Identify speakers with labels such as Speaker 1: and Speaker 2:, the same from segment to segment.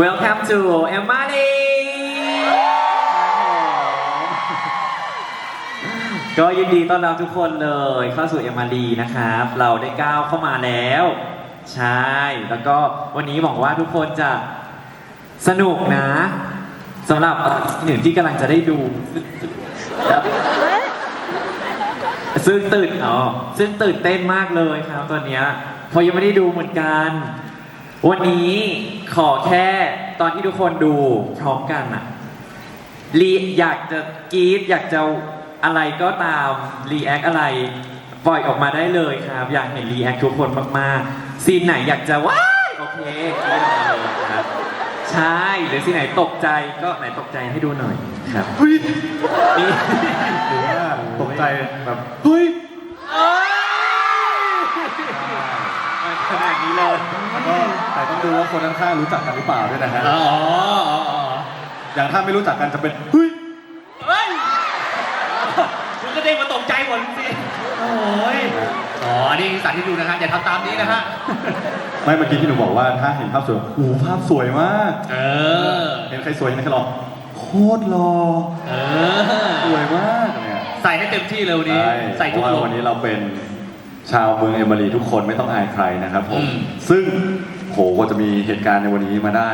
Speaker 1: Welcome to Emily ก็ยินดีต้อนรับทุกคนเลยเข้าสู่เอมารีนะครับ เราได้ก้าวเข้ามาแล้ว ใช่ แล้วก็วันนี้หวังว่าทุกคนจะสนุกนะสำหรับหนึ่งที่กำลังจะได้ดู ซึ่งตื่นอ๋อซึ่งตื่นเต้นมากเลยครับตอนเนี้ยเพราะยังไม่ได้ดูเหมือนกัน วันนี้ ขอแค่ตอนที่ทุกคนดูพร้อมกันอะรีอยากจะกรีดอยากจะอะไรก็ตามรีแอคอะไรปล่อยออกมาได้เลยครับ อยากเห็นรีแอคทุกคนมากๆซีนไหนอยากจะว้ายโอเคกรีดออกมาเลยครับใช่หรือซีนไหนตกใจก็ไหนตกใจให้ดูหน่อยครับ
Speaker 2: เฮ้ย
Speaker 1: นี่
Speaker 2: หรือว่าตกใจแบบเฮ้ย
Speaker 1: นาดนี้เลย
Speaker 2: แล้วก็แต่ต้องดูว่าคนข้างๆรู้จักกันหรือเปล่าด้วยนะฮะ
Speaker 3: อ๋ออ๋ออ๋อ
Speaker 2: อย่างถ้าไม่รู้จักกันจะเป็นเฮ้ย
Speaker 3: เฮ้ยคุณก็เด้งมาตกใจหมดสิโอ้ยอ๋ออันนี้สาธิตดูนะฮะอย่าทำตามนี้นะฮะ
Speaker 2: ไม่เมื่อกี้ที่หนูบอกว่าถ้าเห็นภาพสวยโอ้โหภาพสวยมาก
Speaker 3: เออ
Speaker 2: เห็นใครสวยเห็นใครหล่อโคตรหล่อ
Speaker 3: เอ
Speaker 2: ส
Speaker 3: อ
Speaker 2: วยมากเนี่ย
Speaker 3: ใส่ให้เต็มที่เลยวันนี้
Speaker 2: ใช่
Speaker 3: ใส่
Speaker 2: เพ
Speaker 3: ทุก
Speaker 2: ราะว่า
Speaker 3: ลม
Speaker 2: วันนี้เราเป็น ชาวเมืองเอมิรีทุกคนไม่ต้องอายใครนะครับผม
Speaker 3: อืม
Speaker 2: ซึ่งโหกว่าจะมีเหตุการณ์ในวันนี้มาได้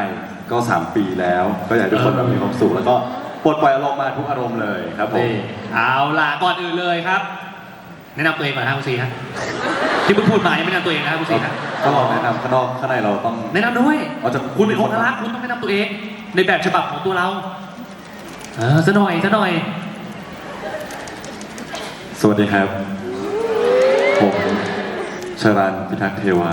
Speaker 2: ก็ 3 ปีแล้ว ก็อยากให้ทุกคนแบบมีความสุขแล้วก็ปลดปล่อยอารมณ์มาทุกอารมณ์เลยครับผม
Speaker 3: นี่เอาล่ะก่อนอื่นเลยครับ แนะนำตัวเองก่อนนะคุณซีฮะที่เพิ่งพูดมายังไม่แนะนำตัวเองนะครับคุณซีฮะ
Speaker 2: ก็ลองแนะนำข้างนอกข้างในเราต้อง
Speaker 3: แนะนำด้วย
Speaker 2: เราจะ
Speaker 3: คุณเป็นคนน่ารักคุณต้องแนะนำตัวเอง ในแบบฉบับของตัวเรา เออซะหน่อยซะหน่อย
Speaker 2: สวัสดีครับ ผมชรันพิทักษ์เทวา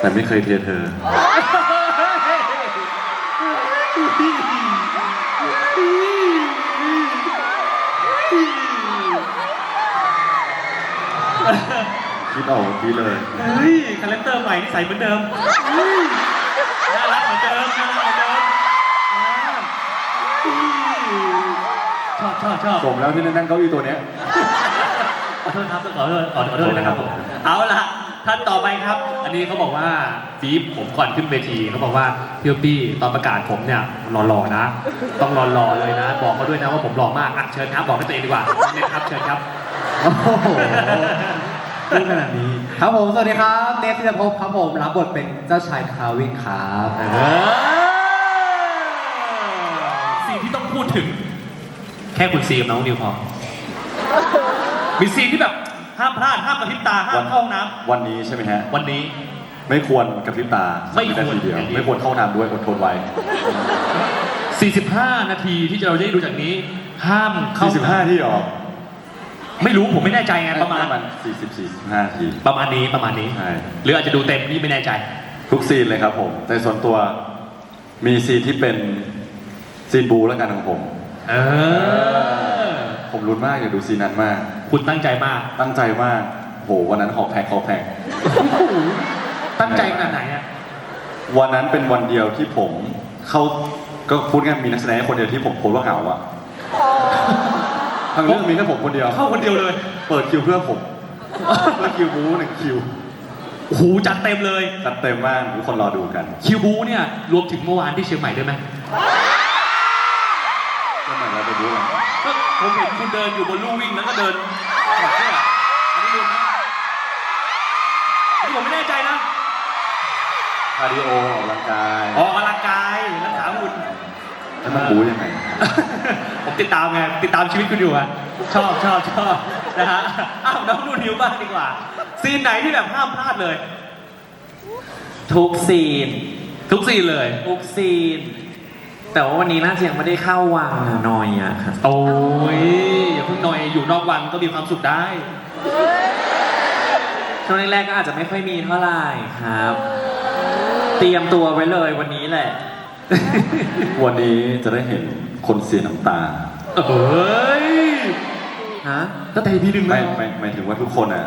Speaker 2: แต่ไม่เคยเทเธอ คิดออกเมื่อกี้เลย
Speaker 3: เฮ้ยคาแรคเตอร์ใหม่ที่ใส่เหมือนเดิมเฮ้ยน่ารักเหมือนเดิม น่ารักเหมือนเดิม ชอบชอบชอบ
Speaker 2: สมแล้วที่นั่งเก้าอี้ตัวเนี้ย
Speaker 3: ขอโทษครับขอโทษขอโทษนะครับผมเอาล่ะท่านต่อไปครับ อันนี้เขาบอกว่าบีบผมก่อนขึ้นเวทีเขาบอกว่าพี่ปี้ตอนประกาศผมเนี่ยหล่อๆนะ ต้องหล่อๆเลยนะ บอกเขาด้วยนะว่าผมหล่อมากอะเชิญครับ บอกให้ตัวเองดีกว่าเน้นครับเชิญครับ
Speaker 4: โอ้โหพูดขนาดนี้ครับผม สวัสดีครับ เนฟธีรภพครับผม รับบทเป็นเจ้าชายคาวินครับ
Speaker 3: เออซีนที่ต้องพูดถึง แค่คุณซีกับน้องนิวพอมีซีนที่แบบห้ามพลาดห้ามกระพริบตาห้ามเข้าห้องน้
Speaker 2: วันนี้ใช่ไหมฮะำ
Speaker 3: วันนี้
Speaker 2: ไม่ควรกระพริบตา
Speaker 3: ไม่ควร
Speaker 2: นาทีเดียว
Speaker 3: อย่างนี้
Speaker 2: ไม่ควรเข้าน้ำด้วยอดทนไว้
Speaker 3: 45 นาทีที่เราจะได้ดูจากนี้ ห้ามเข้า
Speaker 2: 45ที่หรอ
Speaker 3: ไม่รู้ผมไม่แน่ใจไงประมาณ
Speaker 2: มัน40 45ที
Speaker 3: ประมาณนี้ประมาณนี้
Speaker 2: ใช่
Speaker 3: หรืออาจจะดูเต็มนี่ไม่แน่ใจ
Speaker 2: ทุกซีนเลยครับผม แต่ส่วนตัวมีซีนที่เป็นซีนบูแล้วกันของผม
Speaker 3: เออ
Speaker 2: ผมรุนมากอยากดูซีนนั้นมาก
Speaker 3: คุณตั้งใจมาก
Speaker 2: ตั้งใจมาก โหวันนั้นหอบแพกหอบแพก
Speaker 3: ตั้งใจขนาดไหนอะ
Speaker 2: วันนั้นเป็นวันเดียวที่ผมเข้าก็พูดง่ายๆมีนักแสดงคนเดียวที่ผมโพสต์ว่าเหงาอะทั้งเรื่องมีแค่ผมคนเดียว
Speaker 3: เข้าคนเดียวเลย
Speaker 2: เปิดคิวเพื่อผมเพื่อคิวบูหนึ่งคิว
Speaker 3: โอ้โหจัดเต็มเลย
Speaker 2: จัดเต็มมากทุกคนรอดูกัน
Speaker 3: คิวบูเนี่ยรวมถึงเมื่อวานที่เชียงใหม่ด้วยไหม ผมเห็นคุณเดินอยู่บนลู่วิ่งแล้วก็เดินถอดเสื้ออันนี้รวมไหมอันนี้ผมไม่แน่ใจนะ
Speaker 2: คาร์ดิโอออกกำลังกาย
Speaker 3: ออกกำลังกายรักษาหุ่น
Speaker 2: แล้วมันบูยังไง
Speaker 3: ผมติดตามไงติดตามชีวิตคุณอยู่อะชอบชอบชอบนะฮะอ้าวน้องนุ่นนิวบ้างดีกว่า ซีนไหนที่แบบห้ามพลาดเลย
Speaker 1: ทุกซีน
Speaker 3: ทุกซีนเลย
Speaker 1: ทุกซีน แต่ว่าวันนี้น่าจะยังไม่ได้เข้าวังอะนอยอะครับ
Speaker 3: โอ้ยอย่าเพิ่งนอยอยู่นอกวังก็มีความสุขได้
Speaker 1: ช่วงแรกๆก็อาจจะไม่ค่อยมีเท่าไหร่ครับ เตรียมตัวไว้เลยวันนี้แหละ
Speaker 2: วันนี้จะได้เห็นคนเสียน้ำตา
Speaker 3: เอ้ย
Speaker 1: ฮะ
Speaker 3: ก็แต่ทีหนึ่ง
Speaker 2: ไม่
Speaker 3: นะ
Speaker 2: ไม่หมายถึงว่าทุกคนอะ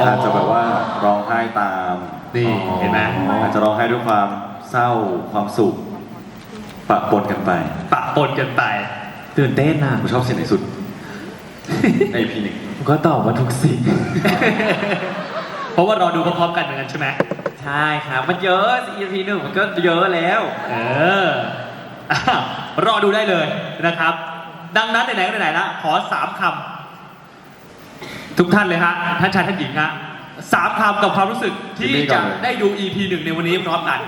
Speaker 3: อ๋ออ
Speaker 2: อาจจะแบบว่าร้องไห้ตาม
Speaker 3: นี่เห็นไหม
Speaker 2: อาจจะร้องไห้ด้วยความเศร้าความสุข ปะปนกันไป
Speaker 3: ปะปนกันไป
Speaker 1: ตื่นเต้นอะ
Speaker 2: ผมชอบเสียงไหนสุด ในพีหนึ่ง
Speaker 1: ผมก็ตอบว่าทุกซีน
Speaker 3: เพราะว่ารอดูพร้อมๆกันเหมือนกันใช่ไหม
Speaker 1: ใช่ครับ มันเยอะ EP หนึ่งมันก็เยอะแล้ว
Speaker 3: เอออะรอดูได้เลยนะครับ ดังนั้นไหนๆก็ไหนๆละขอสามคำทุกท่านเลยฮะท่านชายท่านหญิงฮะสามคำกับความรู้สึกที่จะได้ดู EP หนึ่งในวันนี้พร้อมกัน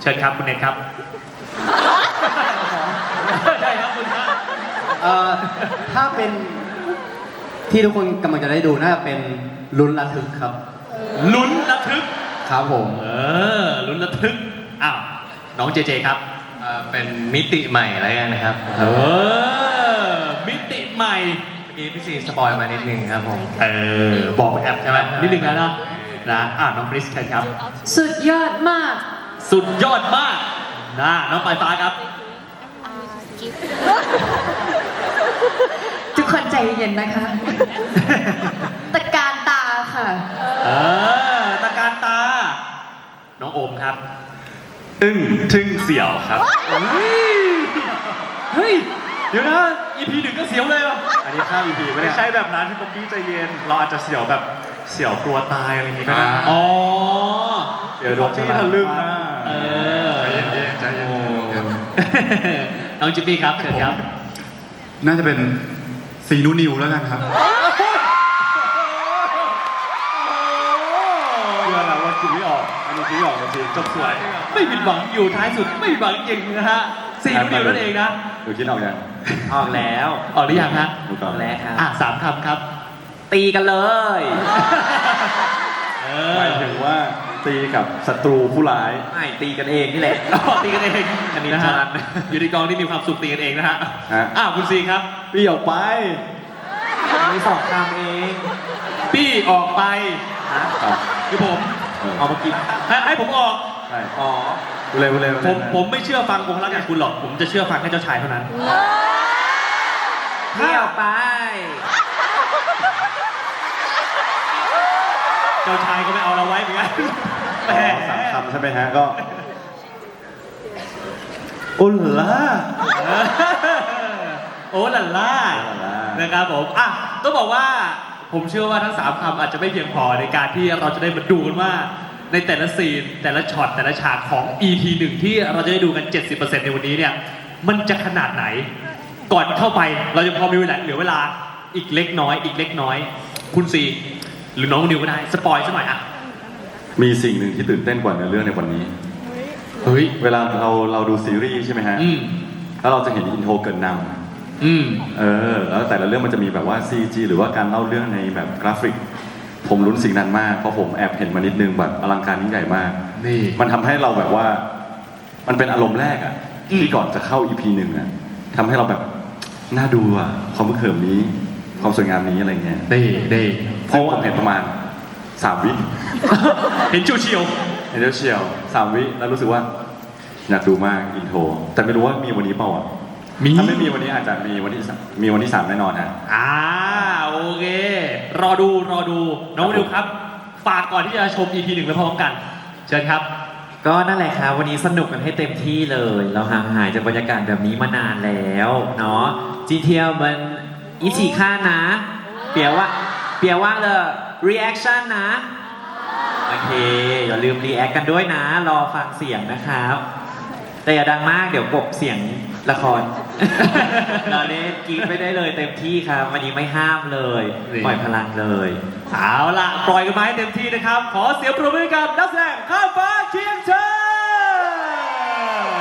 Speaker 3: เชิญครับคุณเนทครับ ใช่ครับคุณฮะ
Speaker 4: เอ่อถ้าเป็นที่ทุกคนกำลังจะได้ดูน่าจะเป็นลุ้นระทึกครับ
Speaker 3: ลุ้นระทึก
Speaker 4: ครับผม
Speaker 3: เออ ลุ้นระทึก อ้าว น้องเจเจครับ
Speaker 5: เอ่อเป็นมิติใหม่แล้วกันนะครับ
Speaker 3: เออ มิติใหม่
Speaker 5: เมื่อกี้พี่ซีสปอยมานิดนึงครับผม
Speaker 3: เออ บอกแอบใช่ไหมนิดนึงแล้วนะนะอะน้องคริสเชิญครับ
Speaker 6: สุดยอดมาก
Speaker 3: สุดยอดมากนะน้องปลายฟ้าครับ
Speaker 6: ทุกคนใจเย็นนะคะ ตะการตาค่ะ
Speaker 3: เออตะการตา น้องโอมครับ
Speaker 2: อึ้งทึ่งเสี่ยวครับ
Speaker 3: เฮ้ย เดี๋ยวนะ EP หนึ่งก็เสียวเลยว่ะ
Speaker 2: อันนี้ข้าม EP ไม่
Speaker 7: ไม่
Speaker 2: ได้
Speaker 7: ใช่แบบนั้นพี่ป๊อกกี้ใจเย็น เราอาจจะเสียวแบบเสียวกลัวตายอะไรอย่างงี้ก็ได้
Speaker 2: อ่า
Speaker 3: อ๋อ
Speaker 2: เดี๋ยวโดน
Speaker 7: ที่ทะลึ่งนะ
Speaker 3: เออ
Speaker 7: ใจเย็นๆใจเย็น
Speaker 3: น้องจิปปี้ครับเชิญครับ
Speaker 7: น่าจะเป็นซีนูนิวแล้วกันครับเชื่อแล้วว่าคิดไม่ออก อันนี้คิดไม่ออกจริงๆจบสวย
Speaker 3: ไม่ผิดหวังอยู่ท้ายสุดไม่ผิดหวังจริงนะฮะสี่นิ้วเดียวนั่นเองนะ
Speaker 2: ดูคิดออกยัง
Speaker 1: ออกแล้ว
Speaker 3: ออกหรือยังฮะ
Speaker 2: ดูก่อน
Speaker 1: แล้วครับ
Speaker 3: อะสามคำครับ
Speaker 1: ตีกันเลย
Speaker 3: เอ
Speaker 2: ห
Speaker 3: อ
Speaker 2: มายถึงว่า ตีกับศัตรูผู้ร้าย
Speaker 1: ไม่ตีกันเองนี่แหละ
Speaker 3: อ๋อตีกันเอง
Speaker 1: อันนี้
Speaker 3: นะฮะ
Speaker 1: จาน
Speaker 3: อยู่ในกองที่มีความสุขตีกันเองนะฮะ
Speaker 2: ฮะ
Speaker 3: อะคุณซีครับ
Speaker 2: ปี้ออกไป
Speaker 1: มีสองคำเอง
Speaker 3: ปี้ออกไป
Speaker 2: ครับ
Speaker 3: คือผม
Speaker 2: เออ
Speaker 1: เอามากิน
Speaker 3: ให้ให้ผมออก
Speaker 2: ใช่
Speaker 1: อ๋อ
Speaker 2: ดูเลยดูเลยดู
Speaker 3: ผ
Speaker 2: เลย
Speaker 3: มผมไม่เชื่อฟังองค์รักอย่างคุณหรอก ผมจะเชื่อฟังแค่เจ้าชายเท่านั้น
Speaker 1: เที่ยวไป
Speaker 3: เจ้าชายก็ไม่เอาเราไว้เหมือนกัน แห
Speaker 2: อ๋อ
Speaker 3: ม
Speaker 2: สามคำใช่ไหมฮะก็อุลล่า
Speaker 3: โอ้ลันล่า
Speaker 2: โอ้ลันล่าน
Speaker 3: นะครับผมอะต้องบอกว่าผมเชื่อว่าทั้งสามคำอาจจะไม่เพียงพอในการที่เราจะได้มาดูกันว่า ในแต่ละซีนแต่ละช็อตแต่ละฉากของ EP หนึ่งที่เราจะได้ดูกัน 70%ในวันนี้เนี่ยมันจะขนาดไหน ก่อนเข้าไปเราจะพอมีเวลาเหลือเวลาอีกเล็กน้อย อีกเล็กน้อย คุณซีหรือน้องนิวก็ได้สปอยสักหน่อยอะ
Speaker 2: มีสิ่งหนึ่งที่ตื่นเต้นกว่าเนื้อเรื่องในวันนี้
Speaker 3: เฮ้ย
Speaker 2: เวลาเราเราดูซีรีส์ใช่ไหมฮะ
Speaker 3: อืม
Speaker 2: แล้วเราจะเห็นอินโทรเกินน
Speaker 3: อืมำ
Speaker 2: เออ แล้วแต่ละเรื่องมันจะมีแบบว่า CG หรือว่าการเล่าเรื่องในแบบกราฟิก ผมลุ้นสิ่งนั้นมาก เพราะผมแอบเห็นมานิดนึงแบบอลังการยิ่งใหญ่มาก
Speaker 3: นี่
Speaker 2: มันทำให้เราแบบว่า มันเป็นอารมณ์แรกอะ
Speaker 3: อืม
Speaker 2: ที่ก่อนจะเข้า EP หนึ่งอะทำให้เราแบบน่าดูอะความเขิมนี้ ความสวยงามนี้อะไรเงี้ย
Speaker 3: ได้ได้
Speaker 2: เพราะว่าผมเห็นประมาณ สามวิ
Speaker 3: เห็นเฉียว
Speaker 2: เห็นเชียวสามวิแล้วรู้สึกว่าอยากดูมากอินโทร แต่ไม่รู้ว่ามีวันนี้เปล่าอะ
Speaker 3: ๆมี
Speaker 2: ถ้าไม่มีวันนี้อาจจะมีวันที่สามมีวันที่สามแน่นอนฮะ
Speaker 3: อ่าโอเค รอดูรอดูน้องวิวครับ ฝากก่อนที่จะชม EP หนึ่งไปพร้อมกัน เชิญครับ
Speaker 1: ก็นั่นแหละครับวันนี้สนุกกันให้เต็มที่เลย เราห่างหายจากบรรยากาศแบบนี้มานานแล้วเนาะจีเทียวมันอีฉีค่านะ เปียว่าเปียว่าเลย reaction นะ โอเค อย่าลืม react กันด้วยนะ รอฟังเสียงนะครับ แต่อย่าดังมากเดี๋ยวกบเสียงละคร เราเล่นกรีดไม่ได้เลยเต็มที่ครับ วันนี้ไม่ห้ามเลย
Speaker 3: นี่
Speaker 1: ปล่อยพลังเลย
Speaker 3: เอาล่ะ ปล่อยกันมาให้เต็มที่นะครับ ขอเสียงปรบมือให้กับนักแสดงข้ามฟ้าเคียงเชิญ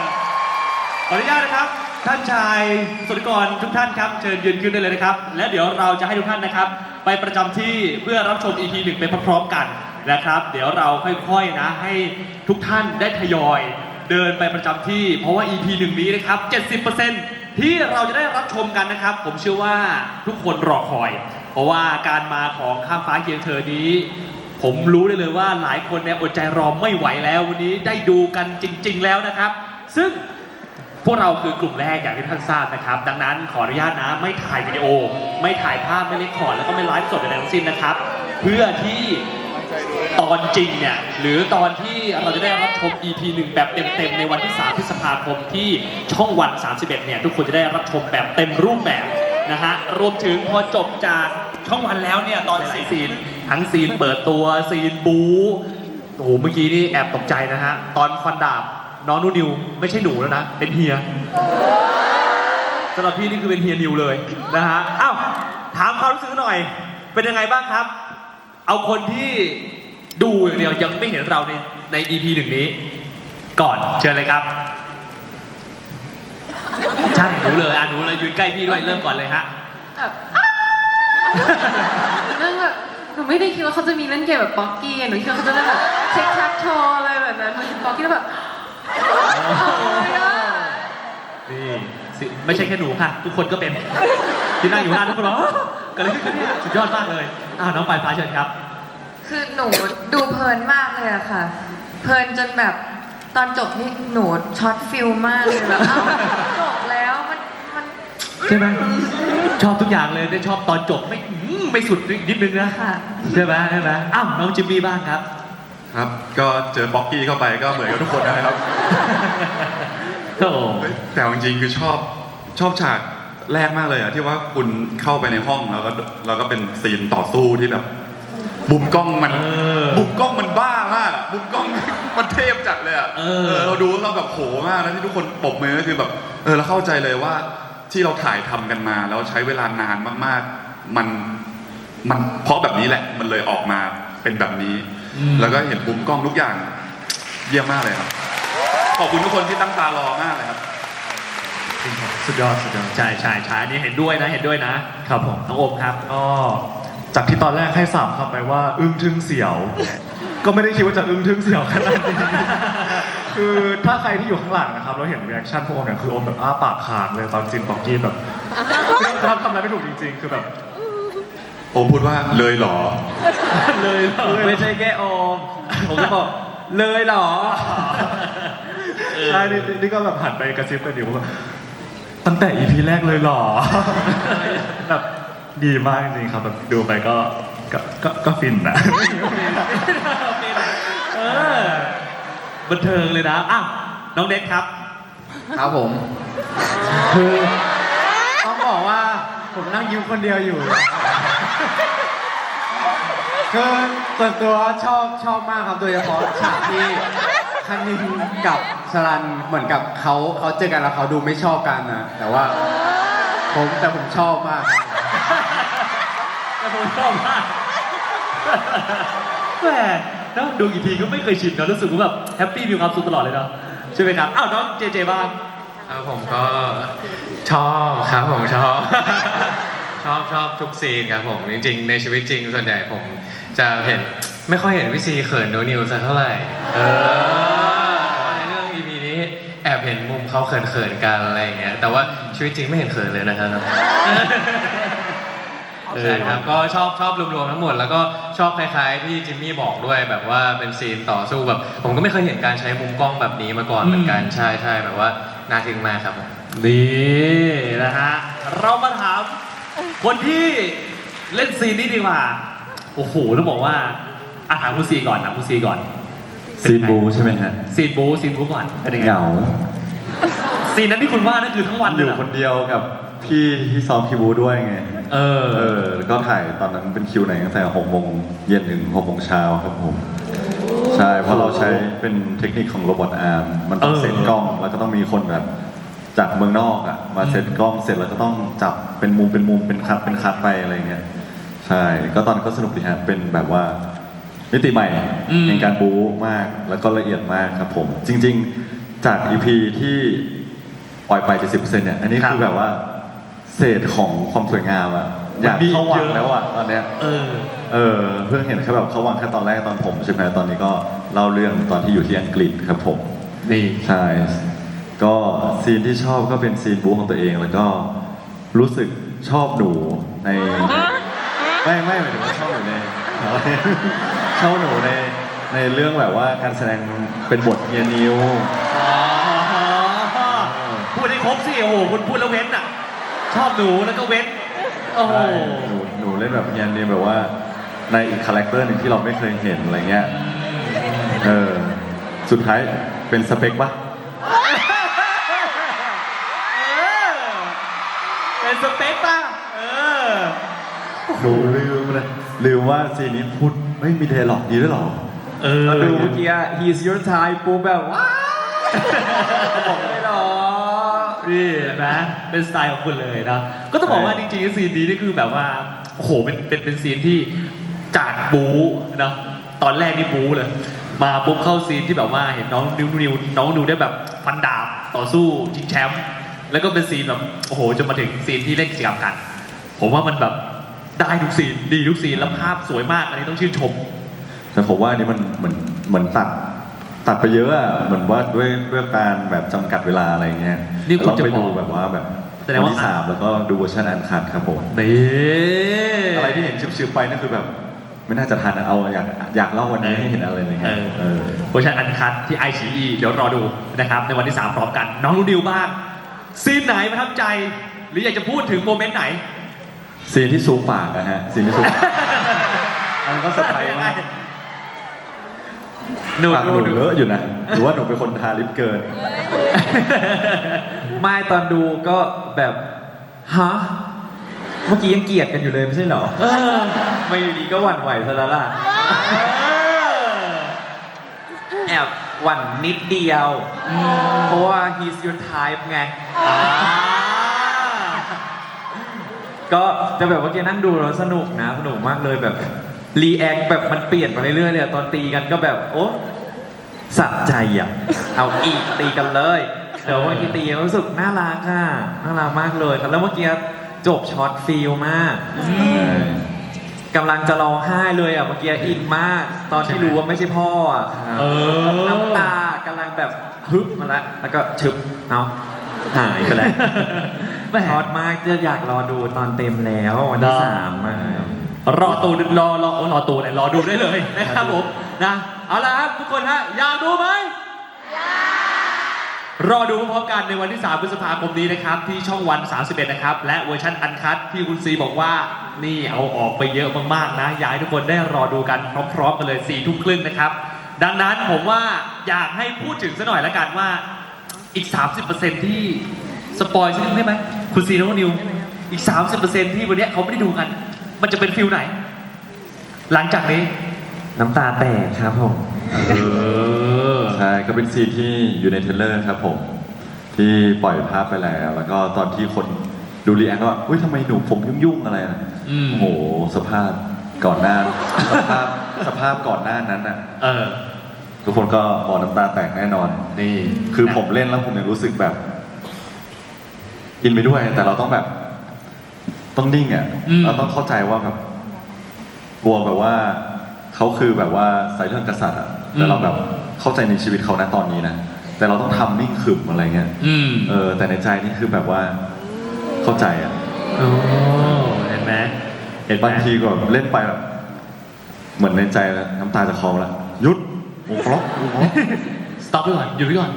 Speaker 3: ขออนุญาตนะครับ ท่านชายสุนทรกรทุกท่านครับ เชิญยืนขึ้นได้เลยนะครับ และเดี๋ยวเราจะให้ทุกท่านนะครับ ไปประจำที่เพื่อรับชม EP หนึ่งไปพร้อมๆกันนะครับ เดี๋ยวเราค่อยๆนะให้ทุกท่านได้ทยอยเดินไปประจำที่ เพราะว่า EP หนึ่งนี้นะครับ 70%ที่เราจะได้รับชมกันนะครับ ผมเชื่อว่าทุกคนรอคอย เพราะว่าการมาของข้ามฟ้าเคียงเธอนี้ ผมรู้ได้เลยว่าหลายคนเนี่ยอดใจรอไม่ไหวแล้ววันนี้ได้ดูกันจริง ๆ แล้วนะครับ ซึ่ง พวกเราคือกลุ่มแรกอย่างที่ท่านทราบนะครับ ดังนั้นขออนุญาตนะไม่ถ่ายวิดีโอ ไม่ถ่ายภาพไม่เล็กคอร์ดแล้วก็ไม่ไลฟ์สดใดๆทั้งสิ้นนะครับ เพื่อที่ตอนจริงเนี่ยหรือตอนที่เราจะได้รับชม EP 1 แบบเต็มๆ ในวันที่ 3 พฤษภาคมที่ช่องวัน 31 เนี่ย ทุกคนจะได้รับชมแบบเต็มรูปแบบนะฮะรวมถึงพอจบจากช่องวันแล้วเนี่ยตอนหลายซีน ทั้งซีนเปิดตัวซีนบูโอ้โหเมื่อกี้นี่แอบตกใจนะฮะ ตอนฟันดาบ น้องนูนิวไม่ใช่หนูแล้วนะ เป็นเฮียสำหรับพี่นี่คือเป็นเฮียนิวเลยนะฮะอ้าวถามความรู้สึกหน่อย เป็นยังไงบ้างครับ เอาคนที่ดูอย่างเดียวยังไม่เห็นเราในใน EP หนึ่งนี้ ก่อนเชิญเลยครับใช่หนูเลยอะหนูเลยยืนใกล้พี่ด้วยเริ่มก่อนเลยฮะ
Speaker 6: แบบเรื่องแบบหนูไม่ได้คิดว่าเขาจะมีเล่นเกมแบบป๊อกกี้อะหนูคิดว่าเขาจะเล่นแบบเช็คชักโชว์อะไรแบบนั้นมันป๊อกกี้แล้วแบบ
Speaker 3: นี่สิไม่ใช่แค่หนูค่ะ ทุกคนก็เป็น ที่นั่งอยู่หน้าทุกคนเหรอเกันเลยขึ้นเนี่ยสุดยอดมากเลยอ้าวน้องปลายฟ้าเชิญครับ
Speaker 6: คือหนูดูเพลินมากเลยอะค่ะ เพลินจนแบบตอนจบนี่หนูช็อตฟิลมากเลยแบบเอ้าจบแล้วมันมัน
Speaker 3: ใช่ไหมชอบทุกอย่างเลยได้ชอบตอนจบไม่อื้อไม่สุดนิดนึงนะ
Speaker 6: ค่ะ
Speaker 3: ใช่ไหมใช่ไหมอ้าวน้องจิมมี่บ้างครับ
Speaker 2: ครับ ก็เจอบ็อกกี้เข้าไปก็เหมือนกับทุกคนนะครับ
Speaker 3: โอ้โห
Speaker 2: แต่เอาจริงๆคือชอบชอบฉากแรกมากเลยอะที่ว่าคุณเข้าไปในห้องแล้วก็แล้วก็เป็นซีนต่อสู้ที่แบบบุมกล้องมัน
Speaker 3: เออ
Speaker 2: บุมกล้องมันบ้ามากอะบุมกล้องมันเทพจัดเลยอะ
Speaker 3: เออ
Speaker 2: เราดูแล้วเราแบบโหมากแล้วที่ทุกคนปรบมือก็คือแบบเออเราเข้าใจเลยว่าที่เราถ่ายทำกันมา แล้วใช้เวลานานมากๆ มันมันเพราะแบบนี้แหละมันเลยออกมาเป็นแบบนี้ แล้วก็เห็นบุมกล้องทุกอย่างเยี่ยมมากเลยครับ ขอบคุณทุกคนที่ตั้งตารอมากเลยครับ
Speaker 3: สุดยอดสุดยอดใช่ใช่ใช่อันนี้เห็นด้วยนะเห็นด้วยนะครับผมน้องโอมครับ
Speaker 7: ก็จากที่ตอนแรกให้สามคำไปว่า อึ้งทึ่งเสียว ก็ไม่ได้คิดว่าจะอึ้งทึ่งเสียวขนาดนี้คือถ้าใครที่อยู่ข้างหลังนะครับเราเห็นรีแอคชั่นพวกโอมเนี่ยคือโอมแบบอ้าปากค้างเลยตอนจินบอกกี้แบบทำทำอะไรไม่ถูกจริง ๆ คือแบบ
Speaker 2: ผมพูดว่าเลยเหรอ
Speaker 3: เลยเหรอ
Speaker 1: ไม่ใช่แค่โอมผมก็บอกเลยเหรอ
Speaker 7: ใช่นี่นี่ก็แบบหันไปกระซิบไปดิวว่าตั้งแต่ EP แรกเลยเหรอแบบดีมากจริงๆครับแบบดูไปก็ก็ก็ก็ฟินนะ
Speaker 3: เออบันเทิงเลยนะอ้าวน้องเด็กครับ
Speaker 4: ครับผมคือต้องบอกว่าผมนั่งยิ้มคนเดียวอยู่ คือส่วนตัวชอบชอบมากครับโดยเฉพาะฉากที่คันนินกับสลันเหมือนกับเขาเขาเจอกันแล้วเขาดูไม่ชอบกันนะแต่ว่า ผมแต่ผมชอบมากครับ
Speaker 3: แต่ผมชอบมากแหมแล้วดูกี่ทีก็ไม่เคยชินเนอะรู้สึกว่าแบบแฮปปี้มีความสุขตลอดเลยเนาะใช่ไหมครับอ้าวน้องเจเจบ้าง
Speaker 5: ครับผมก็ชอบครับผมชอบช อบชอบทุกซีนครับผม จริง ๆ ในชีวิตจริงส่วนใหญ่ผม จะเห็นไม่ค่อยเห็นพี่ซีเขินโนนิวสักเท่าไหร่เออในเรื่อง EP นี้แอบเห็นมุมเขาเขินๆกันอะไรอย่างเงี้ยแต่ว่าชีวิตจริงไม่เห็นเขินเลยนะครับใช่ครับก็ชอบชอบรวมๆทั้งหมด แล้วก็ชอบคล้ายๆที่จิมมี่บอกด้วยแบบว่าเป็นซีนต่อสู้แบบผมก็ไม่เคยเห็นการใช้มุมกล้องแบบนี้มาก่อนเหมือนกันใช่ใช่แบบว่าน่าทึ่งมากครับผม
Speaker 3: นี่นะฮะ เรามาถาม คนที่เล่นซีนนี้ดีกว่า โอ้โหต้องบอกว่าอะถามคุณซีก่อนถามคุณซีก่อน
Speaker 2: ซีนบูใช่ไหมฮะ
Speaker 3: ซีนบูซีนบูก่อนเป็นยังไง
Speaker 2: เหงา
Speaker 3: ซีนนั้นที่คุณว่านั่นคือทั้งวัน
Speaker 2: อ
Speaker 3: เลย
Speaker 2: ยู่
Speaker 3: เหรอ
Speaker 2: คนเดียวกับพี่ที่ซ้อมคิวบูด้วยไง
Speaker 3: เออ
Speaker 2: เออแล้วก็ถ่ายตอนนั้นเป็นคิวไหนตั้งแต่หกโมงเย็นถึงหกโมงเช้าครับผม ใช่ เพราะเราใช้เป็นเทคนิคของโรบอทอาร์ม มันต้อง
Speaker 3: เออ
Speaker 2: เซ็ตกล้อง แล้วก็ต้องมีคนแบบ จากเมืองนอกอะมาเซ็ตกล้องเสร็จแล้วก็ต้องจับเป็นมุมเป็นมุมเป็นคัดเป็นคัดไปอะไรเงี้ยใช่ ก็ตอนนนก็สนุกดีฮะเป็นแบบว่ามิติใหม่
Speaker 3: อืม
Speaker 2: ในการบู๊มากแล้วก็ละเอียดมากครับผม จริง ๆจาก EP ที่ปล่อยไป70%เนี่ยอันนี้คือแบบว่า เศษของความสวยงามอะอยากเข้าวังแล้วอะตอนเนี้ย
Speaker 3: เออ
Speaker 2: เออ เพิ่งเห็นแค่แบบเขาวังแค่ตอนแรกตอนผมใช่ไหมตอนนี้ก็เล่าเรื่องตอนที่อยู่ที่อังกฤษครับผม
Speaker 3: นี่
Speaker 2: ใช่ ก็ซีนที่ชอบก็เป็นซีนบู๊ของตัวเอง แล้วก็รู้สึกชอบหนูในไม่ไม่หมายถึงว่าชอบหนูในชอบหนูในในเรื่องแบบว่าการแสดงเป็นบทเฮียนิว
Speaker 3: พูดให้ครบสิโอ้โหคุณพูดแล้วเว้นอะ ชอบหนูแล้วก็เว้นโอ้โห
Speaker 2: ใช่หนูหนูเล่นแบบเฮียนิวแบบว่าในอีกคาแรคเตอร์หนึ่งที่เราไม่เคยเห็นอะไรเงี้ยเออสุดท้ายเป็นสเปคปะ
Speaker 3: เป็นสเปคป่ะเออ
Speaker 2: หนูลืมเลยลืมว่าซีนนี้พูดไม่มีเดล็อกดีด้วยเหรอ
Speaker 3: เออ
Speaker 1: เราดูเมื่อกี้ he's your type ปูแบบว้าวบอกไม่หรอ
Speaker 3: นี่เห็นไหมเป็นสไตล์ของคุณเลยนะก็ต้องบอกว่าจริงๆซีนนี้นี่คือแบบว่าโอ้โหเป็นเป็นเป็นซีนที่จากบู๊นะตอนแรกนี่บู๊เลยมาปุ๊บเข้าซีนที่แบบว่าเห็นน้องนิวนิวน้องนิวได้แบบฟันดาบต่อสู้ชิงแชมป์ แล้วก็เป็นซีนแบบโอ้โหจนมาถึงซีนที่เล่นกิจกรรมกัน ผมว่ามันแบบได้ทุกซีนดีทุกซีนแล้วภาพสวยมากอันนี้ต้องชื่นชม
Speaker 2: แต่ผมว่าอันนี้มันเหมือนเหมือนตัดตัดไปเยอะอะเหมือนว่าด้วยด้วยการแบบจำกัดเวลาอะไรเงี้ย
Speaker 3: นี่คุณ
Speaker 2: เรา
Speaker 3: จะ
Speaker 2: ไป
Speaker 3: บ
Speaker 2: ดู
Speaker 3: อก
Speaker 2: แบบว่าแบบ
Speaker 3: แสดงว่า
Speaker 2: นที่สามแล้วก็ดูเวอร์ชันอันคัดครับผม
Speaker 3: นี่
Speaker 2: อะไรที่เห็นชิบๆไปนั่นคือแบบ ไม่น่าจะทันอะเอาอยากอยากเล่าวันนี้ให้เห็นอะไรอะไรเงี้ยเออ
Speaker 3: เวอร์ชันอันคัดที่ ICE เดี๋ยวรอดูนะครับในวันที่ 3 พร้อมกัน น้องรู้ดิวบ้าง ซีนไหนประทับใจ หรืออยากจะพูดถึงโมเมนต์ไหน
Speaker 2: ซีนที่ซูมปากนะฮะซีนที่ซูมปากอันนั้นก็สะใจมาก
Speaker 3: หนู
Speaker 2: ปากห
Speaker 3: ดู
Speaker 2: นู
Speaker 3: ดู
Speaker 2: เลอะอยู่นะหรือว่าหนูเป็นคนทาลิปเกิน
Speaker 1: ไม่ตอนดูก็แบบฮะเมื่อกี้ยังเกลียดกันอยู่เลยไม่ใช่เหรอ
Speaker 3: เออ
Speaker 1: ไม่อยู่ดีก็หวั่นไหวซะแล้วล่ะแอบ หวั่นนิดเดียว เพราะว่า he's your type ไง
Speaker 3: อ่า
Speaker 1: ก็จะแบบว่าแกนั่งดูแล้วสนุกนะสนุกมากเลยแบบรีแอคแบบมันเปลี่ยนไปเรื่อยๆเลยอะตอนตีกันก็แบบโอ้สะใจอะเอาอีกตีกันเลย เดี๋ยวเมื่อกี้ตีรู้สึกน่ารักอะน่ารักมากเลยครับแล้วเมื่อกี้จบช็อตฟิลมาก กำลังจะร้องไห้เลยอะเมื่อกี้อินมาก ตอนที่รู้ว่าไม่ใช่พ่ออะ
Speaker 3: เออ
Speaker 1: น้ำตากำลังแบบฮึบมาแล้วแล้วก็ชึบเอาหายไปแล้ว
Speaker 3: แหม่
Speaker 1: ช็อตมากจะอยากรอดูตอนเต็มแล้ววันที่
Speaker 3: เนอะ
Speaker 1: สามอะ
Speaker 3: รอตูรอรอรอตูเนี่ยรอดูได้เลยนะครับผมนะเอาละครับทุกคนฮะอยากดูไหม รอดูพร้อมๆกันในวันที่ 3 พฤษภาคมนี้นะครับ ที่ช่องวัน 31 นะครับ และเวอร์ชันอันคัดที่คุณซีบอกว่า นี่เอาออกไปเยอะมากๆนะอยากให้ทุกคนได้รอดูกันพร้อมๆกันเลย4ี่ทุ่มครึ่งนะครับ ดังนั้นผมว่าอยากให้พูดถึงซะหน่อยละกันว่าอีก 30%ที่สปอยสักนิดได้ไหมคุณซีโนองนิวอีก 30%ที่วันเนี้ยเขาไม่ได้ดูกัน มันจะเป็นฟิลไหน หลังจากนี้
Speaker 1: น้ำตาแตกครับผม
Speaker 3: เออ
Speaker 2: ใช่ก็เป็นซีนที่อยู่ในเทรลเลอร์ครับผม ที่ปล่อยภาพไปแล้ว แล้วก็ตอนที่คนดูรีแอคก็ว่าเฮ้ยทำไมหนูผมยุ่งๆอะไรนะ
Speaker 3: อืม
Speaker 2: โอ้โหสภาพก่อนหน้า สภาพสภาพก่อนหน้านั้นน่ะ
Speaker 3: เออ
Speaker 2: ทุกคนก็บอกน้ำตาแตกแน่นอน
Speaker 3: นี่
Speaker 2: คือผมเล่นแล้วผมยังรู้สึกแบบ อินไปด้วย แต่เราต้องแบบ ต้องนิ่งอะ
Speaker 3: อืม
Speaker 2: เราต้องเข้าใจว่าแบบกลัวแบบว่าเขาคือแบบว่าใส่เรื่องกษัตริย์อะแต่เราแบบ เข้าใจในชีวิตเขานะตอนนี้นะแต่เราต้องทำนิ่งขรึมอะไรเงี้ย
Speaker 3: อืม
Speaker 2: เออแต่ในใจนี่คือแบบว่าเข้าใจอะ
Speaker 3: โอ้เห็นไหมเห็นไหม
Speaker 2: บางทีก็เล่นไปแบบเหมือนในใจแล้วน้ำตาจะคลอแล้วหยุดโอ้โหโอ้โห
Speaker 3: สต็อปไปก่อนหยุดไว้ก่อน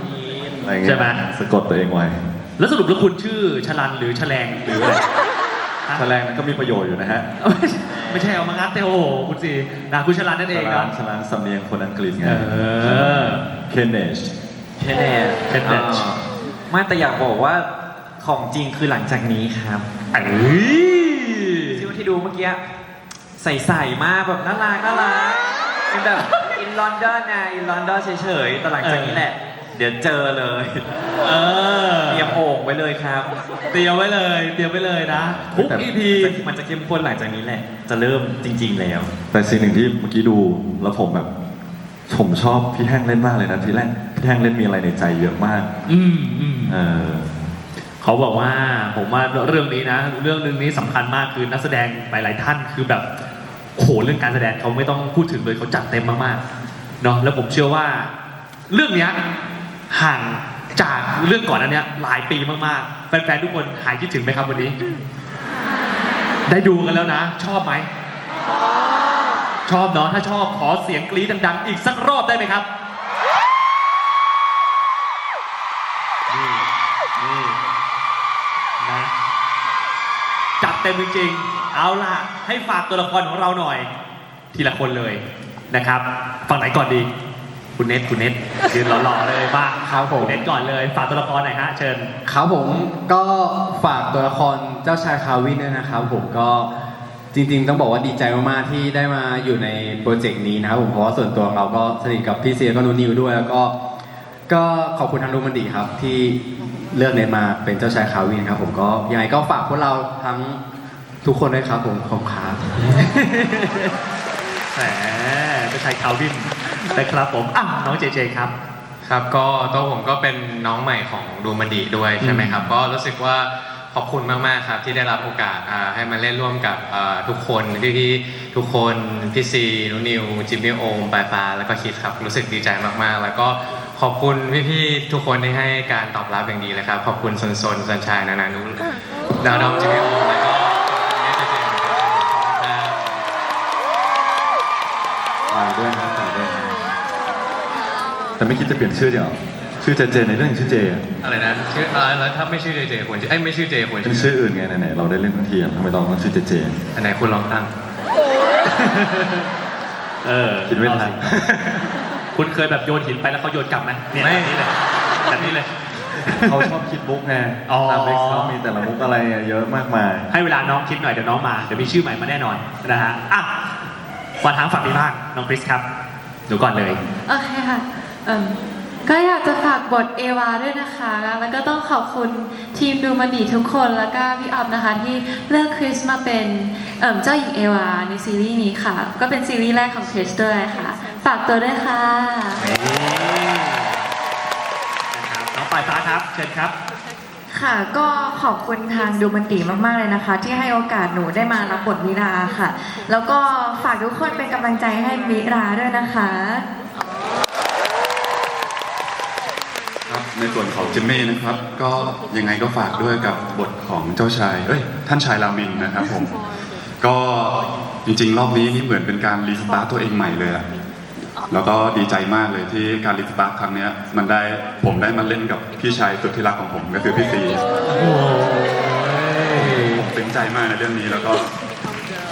Speaker 2: อะไรเงี้ย
Speaker 3: ใช่ไหม
Speaker 2: สะกดตัวเองไว้
Speaker 3: แล้วสรุปแล้วคุณชื่อชลันหรือชแลงหรืออะไร
Speaker 2: แฉลงนั้นก็มีประโยชน์อยู่นะฮะ
Speaker 3: ไม่ใช่เอามางัดเตโอคุณซีนะคุณชลันนั่นเอง
Speaker 2: ฉลา
Speaker 3: เนาะ
Speaker 2: งฉลางสำเนียงคนอังกฤษไง
Speaker 3: เออ
Speaker 2: เคนเนช
Speaker 1: แค่แน่
Speaker 3: แค่แน่
Speaker 1: ไม่แต่อยากบอกว่าของจริงคือหลังจากนี้ครับ
Speaker 3: เอ้ย
Speaker 1: ที่ที่ดูเมื่อกี้ใส่ๆมากแบบน่ารักน่ารักเป็นแบบอินลอนดอนนะอินลอนดอนเฉยๆแต่หลังจากนี้แหละ เดี๋ยวเจอเลย
Speaker 3: เออ
Speaker 1: เตรียมโอ่งไว้เลยครับ
Speaker 3: เตรียมไว้เลย เตรียมไว้เลยนะทุก
Speaker 2: แต่
Speaker 3: อีพี
Speaker 1: มันจะเข้มข้นหลังจากนี้แหละ จะเริ่มจริง ๆ แล้ว
Speaker 2: แต่สิ่งหนึ่งที่เมื่อกี้ดูแล้วผมแบบ ผมชอบพี่แห้งเล่นมากเลยนะพี่แห้งพี่แห้งเล่นมีอะไรในใจเยอะมาก
Speaker 3: อืมอืม
Speaker 2: เออ
Speaker 3: เขาบอกว่าผมว่าเรื่องนี้นะ เรื่องหนึ่งนี้สำคัญมากคือนักแสดงหลายๆท่านคือแบบโหเรื่องการแสดงเขาไม่ต้องพูดถึงเลยเขาจัดเต็มมากๆเนาะแล้วผมเชื่อว่า เรื่องเนี้ย ห่างจากเรื่องก่อนอันเนี้ยหลายปีมากๆแฟนๆทุกคนหายคิดถึงไหมครับวันนี้ ได้ดูกันแล้วนะ ชอบไหมชอบเนาะถ้าชอบขอเสียงกรี๊ดดังๆ อีกสักรอบได้ไหมครับนี่นี่นะจัดเต็มจริงๆ เอาล่ะ ให้ฝากตัวละครของเราหน่อย ทีละคนเลยนะครับ ฝั่งไหนก่อนดี คุณเน็ตคุณเน็ตยืนหล่อๆเลยบ้าง
Speaker 4: ครับผม
Speaker 3: ณเน็ตก่อนเลยฝากตัวละครหน่อยฮะเชิญ
Speaker 4: ครับผมก็ฝากตัวละครเจ้าชายคาวินด้วยนะครับ ผมก็จริงๆ ต้องบอกว่าดีใจมากๆที่ได้มาอยู่ในโปรเจกต์นี้นะครับผมเพราะว่าส่วนตัวเราก็สนิทกับพี่เซียก็นูนิวด้วยแล้วก็ ก็ขอบคุณทางรูมันดีครับที่เลือกเนทมาเป็นเจ้าชายคาวินครับ ผมก็ยังไงก็ฝากพวกเราทั้งทุกคนด้วยครับผมขอบคุณครับ
Speaker 3: แหมไม่ใช่คาวิน นะครับผมอะน้องเจเจครับ
Speaker 5: ครับก็ตัวผมก็เป็นน้องใหม่ของดูมันดีด้วยใช่ไหมครับ ก็รู้สึกว่าขอบคุณมากๆครับ ที่ได้รับโอกาสอ่าให้มาเล่นร่วมกับอ่าทุกคนพี่ๆทุกคนพี่ซีนุนิวจิมมี่โอมปลายฟ้าแล้วก็คิดครับรู้สึกดีใจมากๆ แล้วก็ขอบคุณพี่ๆทุกคนที่ให้การตอบรับอย่างดีเลยครับ ขอบคุณซนซนสันชายนานานุดาวดอมจิมมี่โอม แต่
Speaker 7: ไม่คิดจะเปลี่ยนชื่อเดี๋ยวชื่อเจเจในเรื่องชื่อเจอะ
Speaker 5: อะไรนะชื่ออ่าแล้วถ้าไม่ชื่อเจเจควรชื่อไอ้ยไม่ชื่อเจควร
Speaker 7: เป็นชื่ออื่นไงไหนๆเราได้เล่นทั้งทีอะทำไมต้องต้องชื่อเจเจ
Speaker 5: อันไหนคุณลองตั้ง
Speaker 3: เออ
Speaker 7: คิดไม่ทัน
Speaker 3: คุณเคยแบบโยนหินไปแล้วเขาโยนกลับไหมเนี่ย
Speaker 5: ไม่
Speaker 3: แบบนี้เลยแบบนี้เลย
Speaker 7: เขาชอบคิดมุกไง
Speaker 3: อ๋อ
Speaker 7: ตามเล็กเขามีแต่ละมุกอะไรเยอะมากมาย
Speaker 3: ให้เวลาน้องคิดหน่อยเดี๋ยวน้องมาเดี๋ยวมีชื่อใหม่มาแน่นอนนะฮะอะมาทางฝั่งนี้บ้างน้องคริสครับดูก่อนเลย
Speaker 8: โอเคค่ะ เอิ่มก็อยากจะฝากบทเอวาด้วยนะคะ แล้วก็ต้องขอบคุณทีมดูมันดีทุกคนแล้วก็พี่ออฟนะคะที่เลือกคริสมาเป็นเอิ่มเจ้าหญิงเอวาในซีรีส์นี้ค่ะ ก็เป็นซีรีส์แรกของคริสด้วยค่ะ ฝากตัวด้วยค่ะ
Speaker 3: นะครับน้องปลายฟ้าครับเชิญครับ
Speaker 6: ค่ะก็ขอบคุณทางดูมันตีมากๆเลยนะคะ ที่ให้โอกาสหนูได้มารับบทมิราค่ะ แล้วก็ฝากทุกคนเป็นกำลังใจให้มิราด้วยนะคะ
Speaker 2: ในส่วนของจิมมี่นะครับ ก็ยังไงก็ฝากด้วยกับบทของเจ้าชายเอ้ยท่านชายรามินนะครับผม ก็จริงๆ รอบนี้นี่เหมือนเป็นการรีสตาร์ทตัวเองใหม่เลยอะแล้วก็ดีใจมากเลยที่การรีสตาร์ทครั้งเนี้ยมันได้ผมได้มาเล่นกับพี่ชายสุดที่รักของผมก็คือพี่ซีผมซึ้งใจมากในเรื่องนี้แล้วก็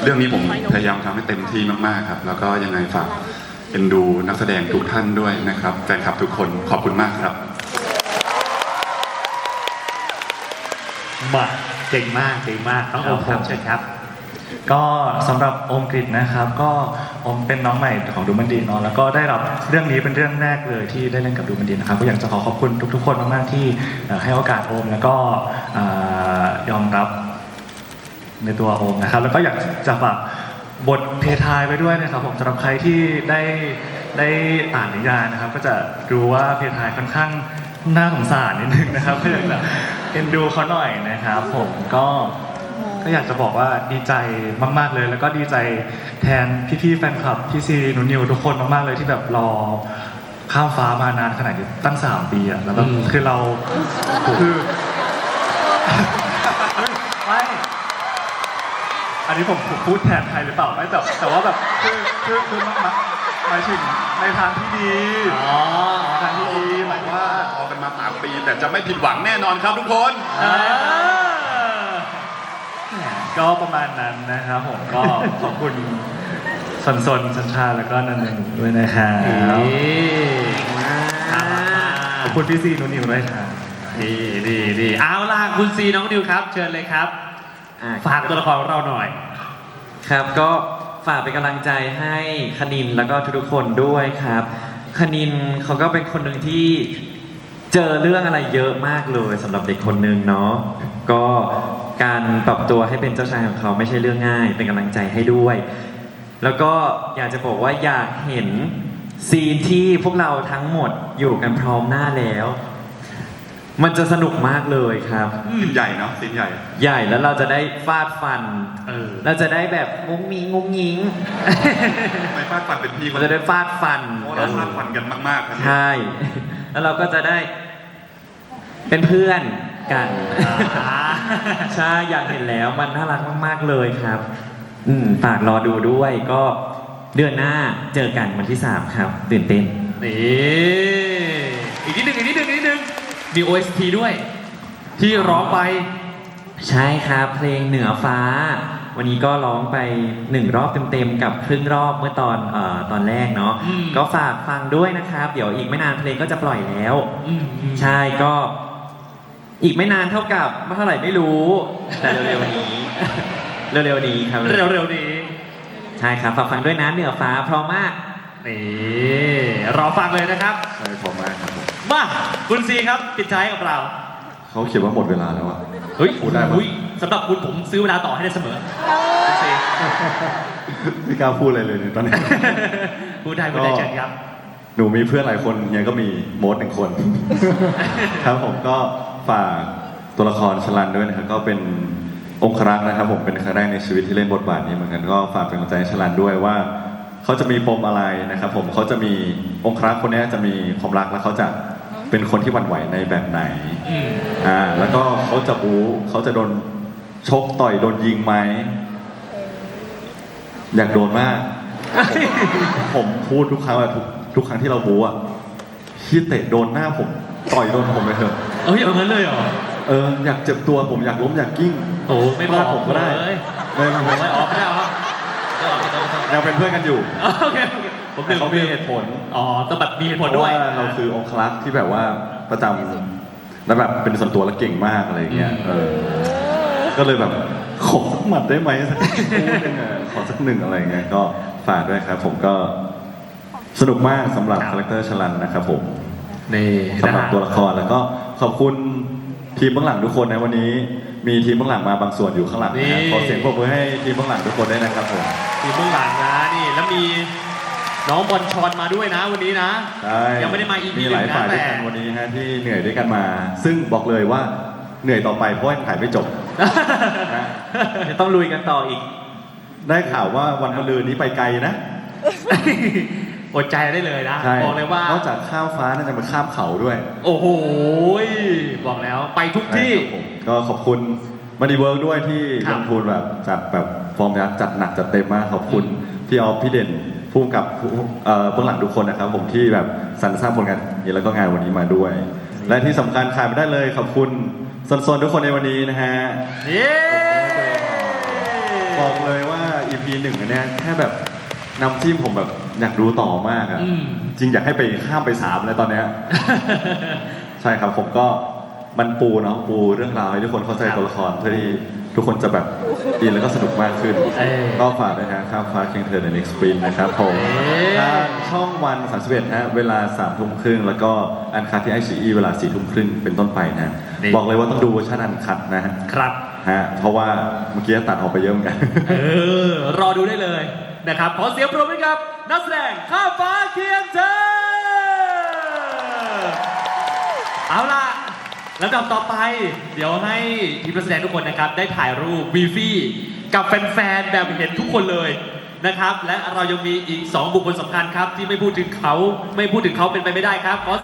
Speaker 2: เรื่องนี้ผมพยายามทำให้เต็มที่มากๆครับ แล้วก็ยังไงฝากเอ็นดูนักแสดงทุกท่านด้วยนะครับแฟนคลับทุกคนขอบคุณมากครับ
Speaker 3: มาเก่งมากเก่งมากน้องโอมครับเชิญครับ
Speaker 7: ก็สำหรับโอมกฤษนะครับ ก็โอมเป็นน้องใหม่ของดูมันดีเนาะแล้วก็ได้รับเรื่องนี้เป็นเรื่องแรกเลยที่ได้เล่นกับดูมันดีนะครับก็อยากจะขอขอบคุณทุก ๆ คนมากๆที่เอ่อให้โอกาสโอมแล้วก็เอ่อยอมรับในตัวโอมนะครับ แล้วก็อยากจะฝากบทเพทายไปด้วยนะครับผมสำหรับใครที่ได้ได้อ่านนิยายนะครับ ก็จะรู้ว่าเพทายค่อนข้างน่าสงสารนิดนึงนะครับก็อยากจะเอ็นดูเขาหน่อยนะครับผมก็ก็อยากจะบอกว่าดีใจมาก ๆเลย แล้วก็ดีใจแทนพี่ๆแฟนคลับพี่ซีหนุนิวทุกคนมากๆเลยที่แบบรอข้ามฟ้ามานานขนาดนี้ตั้งสามปีอะแล้วแบบ
Speaker 3: อืม
Speaker 7: คือเราคือไม่อันนี้ผมผมพูดแทนใครหรือเปล่าไม่แต่แต่ว่าแบบคือคือคือมันมันหมายถึงในทางที่ดี
Speaker 3: อ๋อ
Speaker 7: ทางที่ดี
Speaker 2: มาสามปี แต่จะไม่ผิดหวังแน่นอนครับทุกคน
Speaker 3: เออ
Speaker 7: ก็ประมาณนั้นนะครับผมก็ขอบคุณสนสนสัญชาติแล้วก็นันนนด้วยนะครับขอบคุณพี่ซีนุนิวด้วยครับ
Speaker 3: ดีดีดีเอาล่ะคุณซีน้องนิวครับ เชิญเลยครับ
Speaker 1: อะ
Speaker 3: ฝากตัวละครของเราหน่อย
Speaker 1: ครับก็ฝากเป็นกำลังใจให้คณินแล้วก็ทุกๆคนด้วยครับ คณินเขาก็เป็นคนหนึ่งที่ เจอเรื่องอะไรเยอะมากเลยสำหรับเด็กคนหนึ่งเนาะก็การปรับตัวให้เป็นเจ้าชายของเขาไม่ใช่เรื่องง่าย เป็นกำลังใจให้ด้วย แล้วก็อยากจะบอกว่าอยากเห็นซีนที่พวกเราทั้งหมดอยู่กันพร้อมหน้าแล้ว มันจะสนุกมากเลยครับ
Speaker 2: ซีนใหญ่เนาะซีนใหญ่
Speaker 1: ใหญ่แล้วเราจะได้ฟาดฟัน
Speaker 3: เออ
Speaker 1: เราจะได้แบบงุ้งมิงงุ้งยิง
Speaker 2: ทำไมฟาดฟันเป็นพี่
Speaker 1: เราจะได้ฟาดฟัน
Speaker 2: เพราะเราฟาดฟันกันมากๆครับ
Speaker 1: ใช่ แล้วเราก็จะได้เป็นเพื่อนกัน
Speaker 3: อ่า
Speaker 1: ใช่อยากเห็นแล้วมันน่ารักมากๆเลยครับ อืมฝากรอดูด้วยก็เดือนหน้าเจอกันวันที่3ครับ ตื่นเต้น
Speaker 3: นี่อีกนิดหนึ่งอีกนิดหนึ่งอีกนิดหนึ่งมี OST ด้วย ที่ร้องไป
Speaker 1: ใช่ครับ เพลงเหนือฟ้า วันนี้ก็ร้องไปหนึ่งรอบเต็มๆกับครึ่งรอบเมื่อตอนเอ่อตอนแรกเนาะ
Speaker 3: อืม
Speaker 1: ก็ฝากฟังด้วยนะครับ เดี๋ยวอีกไม่นานเพลงก็จะปล่อยแล้ว
Speaker 3: อืมอืม
Speaker 1: ใช่ก็ อีกไม่นานเท่ากับเมื่อเท่าไหร่ไม่รู้ แต่เร็วๆนี้ เร็วๆนี้ครับ
Speaker 3: เร็วๆนี้
Speaker 1: ใช่ครับฝากฟังด้วยนะเหนือฟ้าเพราะมาก
Speaker 3: นี่ รอฟังเลยนะครับ
Speaker 2: ใช่พอมากครับผม
Speaker 3: มา คุณซีครับ ปิดท้ายกับเรา
Speaker 2: เขาเขียนว่าหมดเวลาแล้วอะ
Speaker 3: เฮ้ย
Speaker 2: พูดได้ปะ
Speaker 3: อุ๊ยสำหรับคุณผมซื้อเวลาต่อให้ได้เสมอคุณซี
Speaker 2: ไม่กล้าพูดอะไรเลยเนี่ยตอนนี้
Speaker 3: พูดได้พูดได้เชิญครับ
Speaker 2: หนูมีเพื่อนหลายคนเฮียก็มีโมดหนึ่งคน ครับผมก็ฝากตัวละครชลันด้วยนะครับก็เป็นองครักษ์นะครับ ผมเป็นครั้งแรกในชีวิตที่เล่นบทบาทนี้เหมือนกันก็ฝากเป็นกำลังใจให้ชลันด้วยว่า เขาจะมีปมอะไรนะครับ ผมเขาจะมีองครักษ์คนนี้จะมีความรักแล้วเขาจะ เป็นคนที่หวั่นไหวในแบบไหน
Speaker 3: อืม
Speaker 2: อ่าแล้วก็เขาจะบู๊เขาจะโดนชกต่อยโดนยิงไหมอยากโดนมาก ผมพูดทุกครั้งอะทุกทุกครั้งที่เราบู๊อะที่เตะโดนหน้าผมต่อยโดนผมไปเถอะ
Speaker 3: เอ้ยเอางั้นเลยเหรอ
Speaker 2: เอออยากเจ็บตัวผมอยากล้มอยากกิ้ง
Speaker 3: โอ้ไม่บอก
Speaker 2: ผมก็ได้
Speaker 3: เลย
Speaker 2: เลยมัน
Speaker 3: ผมไม่ออกไม่ได้เหรอไม่ออกไม่ต้องไม่ต้อง
Speaker 2: ยังเป็นเพื่อนกันอยู่
Speaker 3: โอเคโอเค ผม
Speaker 2: แต่
Speaker 3: ดื่ม
Speaker 2: เขามีเหตุผล
Speaker 3: อ๋อต้องแบบมีเหตุผล
Speaker 2: เพราะ
Speaker 3: ด้วย
Speaker 2: ว่าเราคือองคลักษ์ที่แบบว่าประจำแล้วแบบเป็นส่วนตัวและเก่งมากอะไรอย่างเงี้ยเออก็เลยแบบขอสักหมัดได้ไหมสักคู่หนึงอะขอสักหนึ่งอะไรเงี้ยก็ฝากด้วยครับ ผมก็สนุกมากสำหรับคาแรคเตอร์ชลันนะครับผม
Speaker 3: นี่
Speaker 2: สำหรับตัวละครแล้วก็ขอบคุณทีมเบื้องหลังทุกคนนะวันนี้มีทีมเบื้องหลังมาบางส่วนอยู่ข้างหลังนะฮะขอเสียงปรบมือให้ทีมเบื้องหลังทุกคนด้วยนะครับผม
Speaker 3: ทีมเบื้องหลังนะนี่แล้วมี น้องบอลชอนมาด้วยนะวันนี้นะ
Speaker 2: ใช่
Speaker 3: ยังไม่ได้มา EP
Speaker 2: มีหลาย
Speaker 3: หนึ่งนะ
Speaker 2: ฝ่ายด้วยกัน
Speaker 3: แต่
Speaker 2: วันนี้ฮะที่เหนื่อยด้วยกันมา ซึ่งบอกเลยว่าเหนื่อยต่อไปเพราะว่ายังถ่ายไม่จบนะ
Speaker 1: จะต้องลุยกันต่ออีก
Speaker 2: ได้ข่าวว่าวันมะรืนนี้ไปไกลนะ
Speaker 3: อดใจได้เลยนะ
Speaker 2: ใช่
Speaker 3: บอกเลยว่า น
Speaker 2: อกจากข้ามฟ้าน่าจะมาข้ามเขาด้วย
Speaker 3: โอ้โหบอกแล้วไปทุกที่
Speaker 2: ใช่ครับผมก็ขอบคุณมาดีเวิร์กด้วยที่
Speaker 3: ครั
Speaker 2: ล
Speaker 3: บ
Speaker 2: งทุนแบบจัดแบบฟอร์มยักษ์จัดหนักจัดเต็มมากขอบคุณพี่ออฟพี่เด่น ผู้กำกับผู้เอ่อเบื้องหลังทุกคนนะครับ ผมที่แบบสรรสร้างผลงานนี้แล้วก็งานวันนี้มาด้วย และที่สำคัญขาดไม่ได้เลยขอบคุณสนๆทุกคนในวันนี้นะฮะ
Speaker 3: เย้
Speaker 2: บอกเลยว่า EP หนึ่งอันเนี้ยแค่แบบนำทีมผมแบบอยากดูต่อมากอะ
Speaker 3: อืม
Speaker 2: จริงอยากให้ไปข้ามไปสามเลยตอนเนี้ย ใช่ครับผมก็มันปูเนาะปูเรื่องราวให้ทุกคนเข้าใจ
Speaker 3: ครับ
Speaker 2: ตัวละครเพื่อที่ทุกคนจะแบบ อินแล้วก็สนุกมากขึ้น
Speaker 3: เอ้ย
Speaker 2: ก็ฝากด้วยนะข้ามฟ้าเคียงเธอใน next sprint นะครับผม
Speaker 3: เอ้ย
Speaker 2: ทางช่องวัน 31ฮะเวลา3ามทุ่มครึ่งแล้วก็อันคัดที่ไอซีเวลา4ี่ทุ่มครึ่งเป็นต้นไปนะ
Speaker 3: นี่
Speaker 2: บอกเลยว่าต้องดูเวอร์ชันอันคัดนะฮะ
Speaker 3: ครับ
Speaker 2: ฮะเพราะว่าเมื่อกี้ตัดออกไปเยอะเหมือนกัน
Speaker 3: เออ รอดูได้เลยนะครับ ขอเสียงปรบมือให้กับ นักแสดงข้ามฟ้าเคียงเธอ เอาล่ะ ลำดับต่อไป เดี๋ยวให้ทีมนักแสดงทุกคนนะครับ ได้ถ่ายรูปวีฟี่กับแฟนๆแบบเห็นทุกคนเลยนะครับ และเรายังมีอีก 2 บุคคลสำคัญครับ ที่ไม่พูดถึงเขาไม่พูดถึงเขาเป็นไปไม่ได้ครับขอ